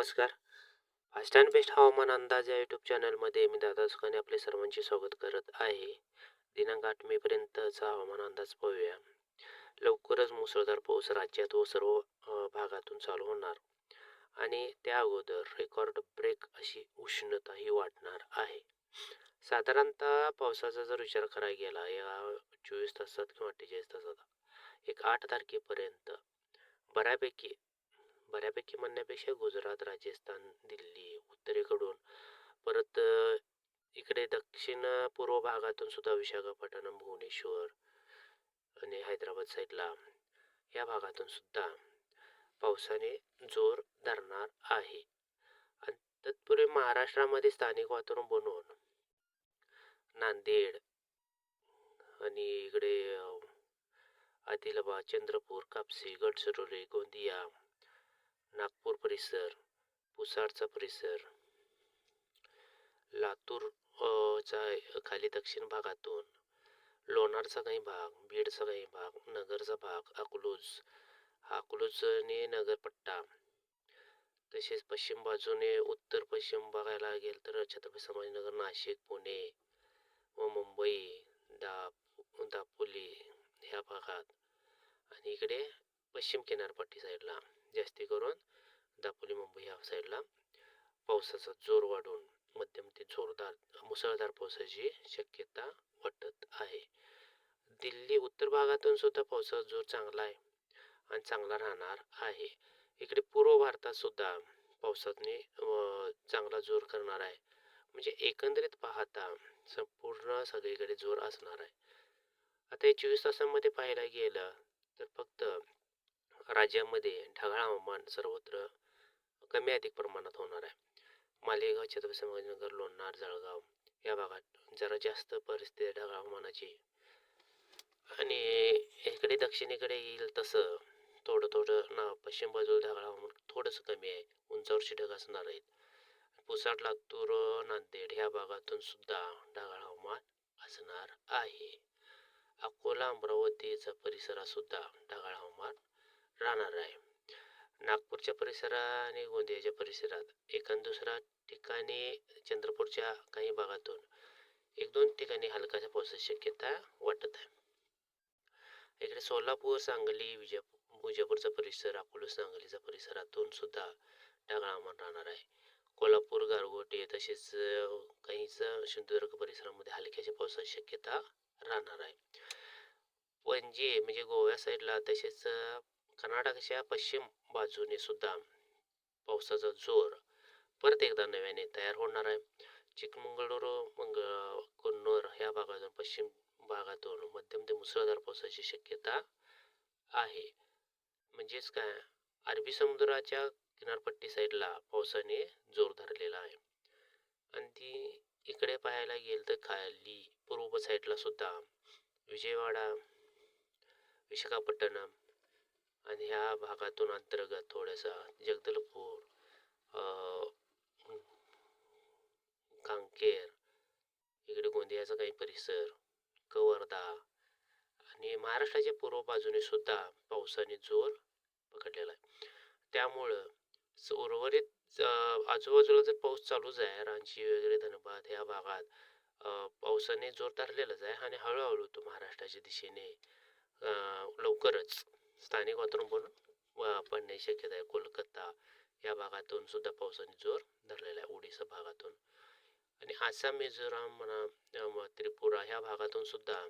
नमस्कार. Fast and best हवामान अंदाज या यूट्यूब चॅनलमध्ये मी दादा सुखाने आपले सर्वांचे स्वागत करत आहे. दिनांक आठ मेपर्यंतचा हवामान अंदाज पाहूया. लवकरच मुसळधार पाऊस राज्यात व सर्व भागातून चालू होणार. आणि त्या अगोदर रेकॉर्ड ब्रेक अशी उष्णताही वाढणार आहे. साधारणतः पावसाचा जर विचार करायला गेला या चोवीस तासात किंवा अठ्ठेचाळीस तासात एक आठ तारखेपर्यंत बऱ्यापैकी बऱ्यापैकी म्हणण्यापेक्षा गुजरात राजस्थान दिल्ली उत्तरेकडून. परत इकडे दक्षिण पूर्व भागातून सुद्धा विशाखापट्टणम भुवनेश्वर आणि हैदराबाद साईडला या भागातून सुद्धा पावसाने जोर धरणार आहे. आणि तत्पूर्वी महाराष्ट्रामध्ये स्थानिक वातावरण बनवून नांदेड आणि इकडे आदिलाबाद चंद्रपूर कापसी गडचिरोली गोंदिया नागपूर परिसर पुसाडचा परिसर लातूर चा खाली दक्षिण भागातून लोणारचा काही भाग बीडचा काही भाग नगरचा भाग अकलूज हा अकलूज आणि नगरपट्टा तसेच पश्चिम बाजूने उत्तर पश्चिम बघायला गेल तर छत्रपती संभाजीनगर नाशिक पुणे व मुंबई दाप दापोली ह्या भागात. आणि इकडे पश्चिम किनारपट्टी साईडला जास्ती करून दापोली मुंबई ह्या साईडला पावसाचा जोर वाढून मध्यम ते जोरदार मुसळधार पावसाची शक्यता वाटत आहे. दिल्ली उत्तर भागातून सुद्धा पावसाचा जोर चांगला आहे आणि चांगला राहणार आहे. इकडे पूर्व भारतात सुद्धा पावसाने चांगला जोर करणार आहे. म्हणजे एकंदरीत पाहता संपूर्ण सगळीकडे जोर असणार आहे. आता या चोवीस तासांमध्ये पाहायला गेलं तर फक्त राज्यामध्ये ढगाळ हवामान सर्वत्र कमी अधिक प्रमाणात होणार आहे. मालेगाव छत्रपती संभाजीनगर लोणार जळगाव या भागात जरा जास्त परिस्थिती ढगाळ हवामानाची आणि इकडे दक्षिणेकडे येईल तसं थोडं थोडं ना पश्चिम बाजूला ढगाळ हवामान थोडंसं कमी आहे. उंचावरचे ढग असणार आहेत. पुसाड लातूर नांदेड ह्या भागातून सुद्धा ढगाळ हवामान असणार आहे. अकोला अमरावतीचा परिसरात सुद्धा ढगाळ हवामान राहणार आहे. नागपूरच्या परिसरात आणि गोंदियाच्या परिसरात एकान दुसऱ्या ठिकाणी चंद्रपूरच्या काही भागातून एक दोन ठिकाणी हलकाशा पावसाची शक्यता वाटत आहे. इकडे सोलापूर सांगली विजापूर विजापूरचा परिसर अकोला सांगलीचा परिसरातून सुद्धा ढगाळ हवामान राहणार आहे. कोल्हापूर गारगोटे तसेच अ, काहीच सिंधुदुर्ग परिसरामध्ये हलक्याच्या पावसाची शक्यता राहणार आहे. पणजी म्हणजे गोव्या साईडला तसेच कर्नाटकच्या पश्चिम बाजूने सुद्धा पावसाचा जोर परत एकदा नव्याने तयार होणार आहे. चिकमंगळूर मंग कन्नूर ह्या भागातून पश्चिम भागातून मध्यम ते मुसळधार पावसाची शक्यता आहे. म्हणजेच काय? अरबी समुद्राच्या किनारपट्टी साईडला पावसाने जोर धरलेला आहे. आणि ती इकडे पाहायला गेलं तर खाली पूर्व साईडला सुद्धा विजयवाडा विशाखापट्टणम आणि ह्या भागातून अंतर्गत थोडासा जगदलपूर कांकेर इकडे गोंदियाचा काही परिसर कवर्धा आणि महाराष्ट्राच्या पूर्व बाजूने सुद्धा पावसाने जोर पकडलेला आहे. त्यामुळं उर्वरित आजूबाजूला जर पाऊस चालूच आहे रांची वगैरे धनबाद ह्या भागात पावसाने जोर धरलेलाच आहे आणि हळूहळू तो महाराष्ट्राच्या दिशेने लवकरच स्थानिक वातावरण व- पडण्याची शक्यता आहे. कोलकाता या भागातून सुद्धा पावसाने जोर धरलेला आहे. ओडिसा भागातून. आणि आसाम मिझोराम म्हणा त्रिपुरा ह्या भागातून सुद्धा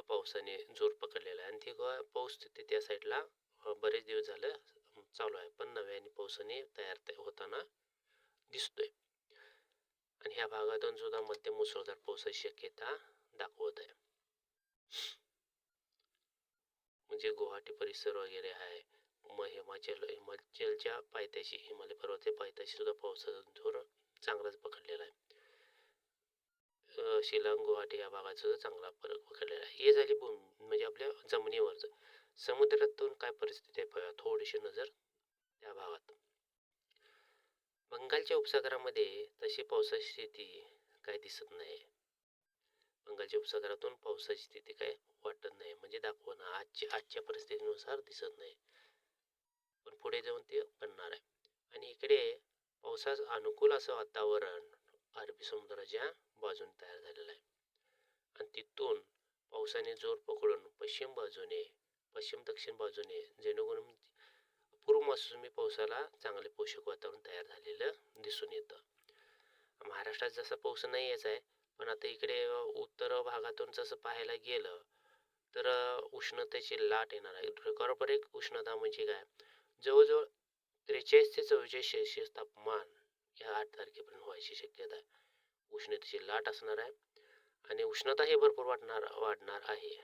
पावसाने जोर पकडलेला आहे. आणि ती पाऊस तिथे त्या साईडला बरेच दिवस झालं चालू आहे. पण नव्याने पावसाने तयार होताना दिसतोय. आणि ह्या भागातून सुद्धा मध्यम मुसळधार पावसाची शक्यता दाखवत आहे. म्हणजे गुवाहाटी परिसर वगैरे आहे. मग हिमाचल हिमाचलच्या पायथ्याशी हिमालय पर्वतीय पायथ्याशी सुद्धा पावसाचा जोर चांगलाच पकडलेला आहे. शिलांग गुवाहाटी या भागात सुद्धा चांगला फरक पकडलेला आहे. हे झाली भूमी म्हणजे आपल्या जमिनीवरचं समुद्रातून काय परिस्थिती आहे पाहूया थोडीशी नजर त्या भागात. बंगालच्या उपसागरामध्ये तशी पावसाची स्थिती काय दिसत नाही. बंगालच्या उपसागरातून पावसाची स्थिती काय वाटत नाही म्हणजे दाखवत आजच्या आजच्या परिस्थितीनुसार दिसत नाही. पण पुढे जाऊन ते बनणार आहे. आणि इकडे पावसास अनुकूल असं वातावरण अरबी समुद्राच्या बाजून तयार झालेलं आहे. आणि तिथून पावसाने जोर पकडून पश्चिम बाजूने पश्चिम दक्षिण बाजूने जेणेकरून पूर्व मोसमी पावसाला चांगले पोषक वातावरण तयार झालेलं दिसून येतं. महाराष्ट्रात जसा पाऊस नाही यायचा आहे पण आता इकडे उत्तर भागातून जसं पाहायला गेलं तर उष्णतेची लाट येणार आहे. रेकॉर्ड उष्णता म्हणजे काय? जवळजवळ त्रेचाळीस ते चव्वेचाळीस सेल्सिअस तापमान या आठ तारखेपर्यंत व्हायची शक्यता आहे. उष्णतेची लाट असणार आहे आणि उष्णता हे भरपूर वाढणार वाढणार आहे.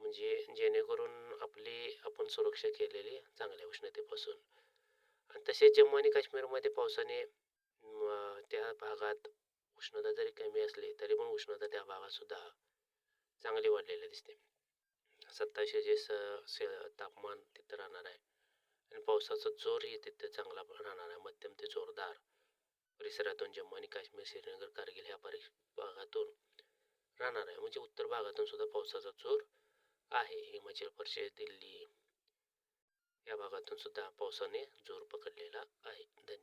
म्हणजे जेणेकरून आपली आपण सुरक्षा केलेली चांगल्या उष्णतेपासून. आणि तसेच जम्मू आणि काश्मीरमध्ये पावसाने त्या भागात उष्णता जरी कमी असली तरी पण उष्णता त्या भागात सुद्धा चांगली वाढलेली दिसते. सत्तावीसशे जे स से तापमान तिथं राहणार आहे. आणि पावसाचा जोरही तिथे चांगला राहणार आहे. मध्यम ते जोरदार. परिसरातून जम्मू आणि काश्मीर श्रीनगर कारगिल ह्या परि भागातून राहणार आहे. म्हणजे उत्तर भागातून सुद्धा पावसाचा जोर आहे. हिमाचल प्रदेश दिल्ली या भागातून सुद्धा पावसाने जोर पकडलेला आहे. धन्यवाद.